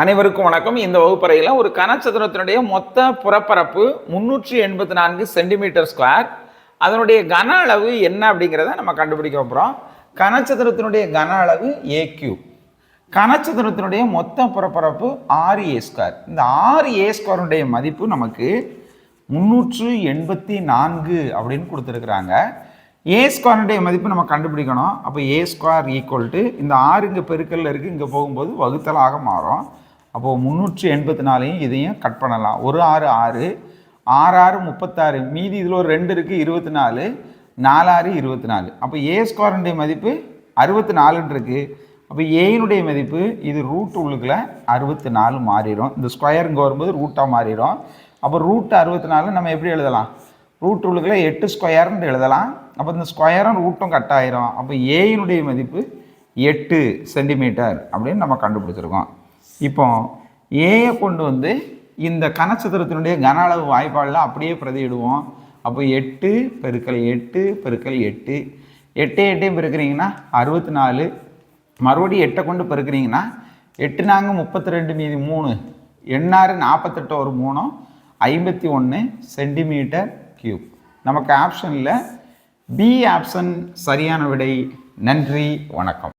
அனைவருக்கும் வணக்கம். இந்த வகுப்பறையில் ஒரு கனச்சதுரத்தினுடைய மொத்த புறப்பரப்பு முந்நூற்றி எண்பத்தி நான்கு சென்டிமீட்டர் ஸ்கொயர். அதனுடைய கன அளவு என்ன அப்படிங்கிறத நம்ம கண்டுபிடிக்க போகிறோம் கனச்சதுரத்தினுடைய கன அளவு ஏ கியூப் கனசதுரத்தினுடைய மொத்த புறப்பரப்பு ஆறு ஏ ஸ்கொயர் இந்த ஆறு ஏ ஸ்கொயருடைய மதிப்பு நமக்கு முந்நூற்று எண்பத்தி நான்கு அப்படின்னு கொடுத்துருக்குறாங்க. ஏ ஸ்கொயருடைய மதிப்பு நம்ம கண்டுபிடிக்கணும். அப்போ ஏ ஸ்கொயர் ஈக்குவல் டு இந்த ஆறு இங்கே பெருக்கல்ல இருக்குது இங்கே போகும்போது வகுத்தலாக மாறும். அப்போது முந்நூற்றி எண்பத்தி நாலையும் இதையும் கட் பண்ணலாம். ஒரு ஆறு ஆறு ஆறு ஆறு முப்பத்தாறு மீதி இதில் ஒரு ரெண்டு இருக்குது இருபத்தி நாலு நாலாறு இருபத்தி நாலு அப்போ ஏ ஸ்கொயருடைய மதிப்பு அறுபத்தி நாலுன்றிருக்கு இருக்குது அப்போ ஏயினுடைய மதிப்பு இது ரூட் உள்ளுக்குள்ள அறுபத்தி நாலு மாறிடும். இந்த ஸ்கொயருங்க வரும்போது ரூட்டாக மாறிடும். அப்போ ரூட் அறுபத்தி நாலு நம்ம எப்படி எழுதலாம்? ரூட் உள்ளுக்குள்ள எட்டு ஸ்கொயர்னு எழுதலாம். அப்போ இந்த ஸ்கொயரும் ரூட்டும் கட் ஆயிரும். அப்போ ஏயினுடைய மதிப்பு எட்டு சென்டிமீட்டர் அப்படின்னு நம்ம கண்டுபிடிச்சிருக்கோம். இப்போ ஏயை கொண்டு வந்து இந்த கனச்சதுரத்தினுடைய கன அளவு வாய்ப்பாடில் அப்படியே பிரதியிடுவோம். அப்போ எட்டு பெருக்கல் எட்டு பெருக்கல் எட்டு. எட்டு எட்டையும் பெருக்கிறீங்கன்னா அறுபத்தி நாலு மறுபடியும் எட்டை கொண்டு பெருக்கிறீங்கன்னா எட்டு நாங்கள் முப்பத்தி ரெண்டு மீதி மூணு. எண்ணாறு நாற்பத்தெட்டு ஒரு மூணும் ஐம்பத்தி ஒன்று சென்டிமீட்டர் கியூப் நமக்கு ஆப்ஷனில் பி ஆப்ஷன் சரியான விடை. நன்றி வணக்கம்.